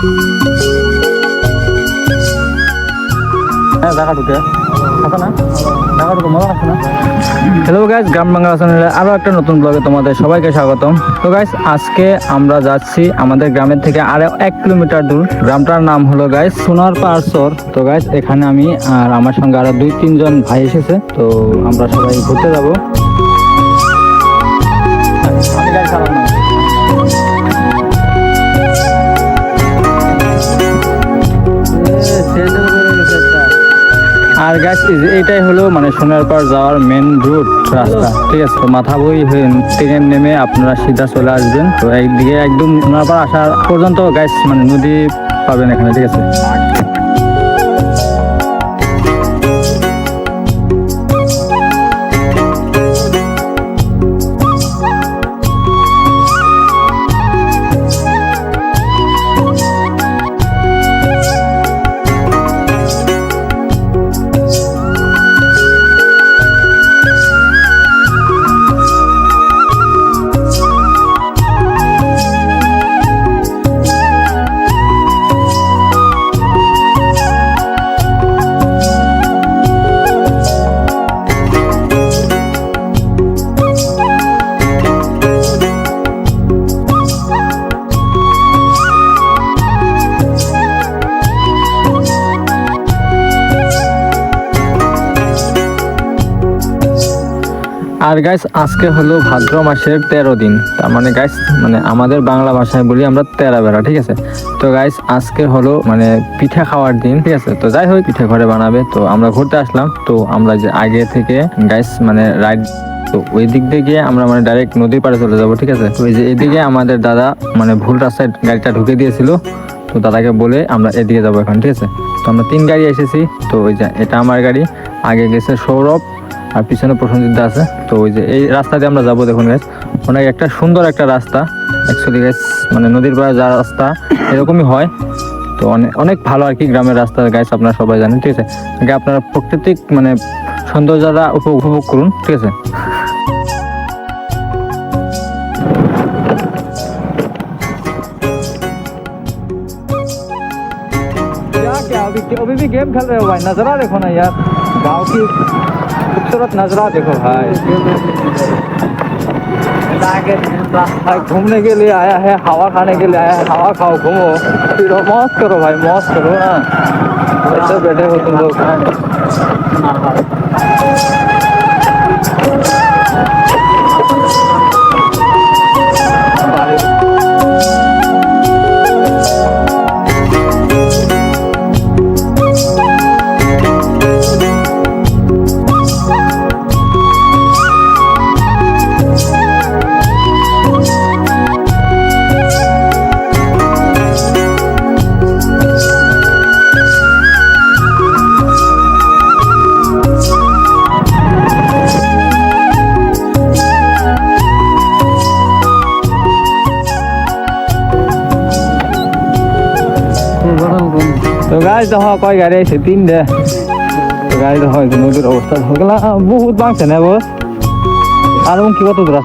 হ্যাঁ hello guys গ্রাম বাংলা চ্যানেলে আরও একটা নতুন ব্লগে তোমাদের সবাইকে স্বাগতম। তো গাইজ আজকে আমরা যাচ্ছি আমাদের গ্রামের থেকে আরও এক কিলোমিটার দূর। গ্রামটার নাম হলো গাইজ সোনার পারসর তো গাইজ এখানে আমি আর আমার সঙ্গে আরও দুই তিনজন ভাই এসেছে। তো আমরা সবাই ঘুরতে যাব। আর গাছ এটাই হলো মানে সোনারপাড় যাওয়ার মেন রুট রাস্তা। ঠিক আছে, তো মাথা বই ট্রেনে নেমে আপনারা সিধা চলে আসবেন। তো একদিকে একদম সোনারপাড় আসার পর্যন্ত গাছ মানে নদী পাবেন এখানে, ঠিক আছে? আর গাইস আজকে হলো ভাদ্র মাসের তেরো দিন। তার মানে গাইস মানে আমাদের বাংলা ভাষায় বলি আমরা তেরা বেড়া, ঠিক আছে? তো গাইস আজকে হলো মানে পিঠা খাওয়ার দিন, ঠিক আছে? তো যাই হোক, পিঠে ঘরে বানাবে। তো আমরা ঘুরতে আসলাম। তো আমরা যে আগে থেকে গাইস মানে রাইড তো ওই দিক দিয়ে গিয়ে আমরা মানে ডাইরেক্ট নদীর পাড়ে চলে যাব, ঠিক আছে? তো ওই যে এদিকে আমাদের দাদা মানে ভুল রাস্তায় গাড়িটা ঢুকে দিয়েছিল। তো দাদাকে বলে আমরা এদিকে যাব এখন, ঠিক আছে? তো আমরা তিন গাড়ি এসেছি। তো ওই যে এটা আমার গাড়ি। আগে গেছে সৌরভ আর পিছনে প্রসঞ্জিত দা আছে তো ওই যে এই রাস্তা দিয়ে আমরা যাবো দেখুন গাছ অনেক একটা সুন্দর একটা রাস্তা অ্যাকচুয়ালি গাছ মানে নদীর পাড়ে যা রাস্তা এরকমই হয় তো অনেক অনেক ভালো আর কি গ্রামের রাস্তা গাছ আপনারা সবাই জানেন ঠিক আছে আগে আপনারা প্রাকৃতিক মানে সৌন্দর্যটা উপ- উপভোগ করুন ঠিক আছে क्या क्या अभी अभी भी गेम खेल रहे हो भाई नजरा देखो ना यार गांव की खूबसूरत नजरा देखो भाई। भाई घूमने के लिए आया है हवा खाने के लिए आया है हवा खाओ घूमो। फिर मौज करो भाई मौज करो। ना ऐसे बैठे हो तुम लोग। তো গাছ দেখো, কয় গাড়ি আছে তিন দে গাড়ি দেখো নদীর অবস্থা হগলা বহুত বাংছে না বস আর কি, কত দূর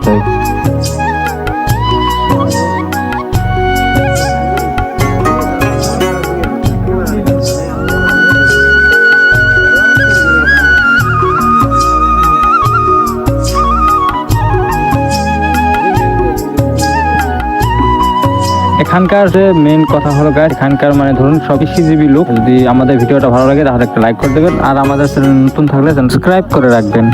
এখানকার যে মেন কথা হলো গাইড এখানকার মানে ধরুন সব সিজিবি লোক, যদি আমাদের ভিডিওটা ভালো লাগে তাহলে একটা লাইক করে দেবেন। আর আমাদের চ্যানেল নতুন থাকলে সাবস্ক্রাইব করে রাখবেন।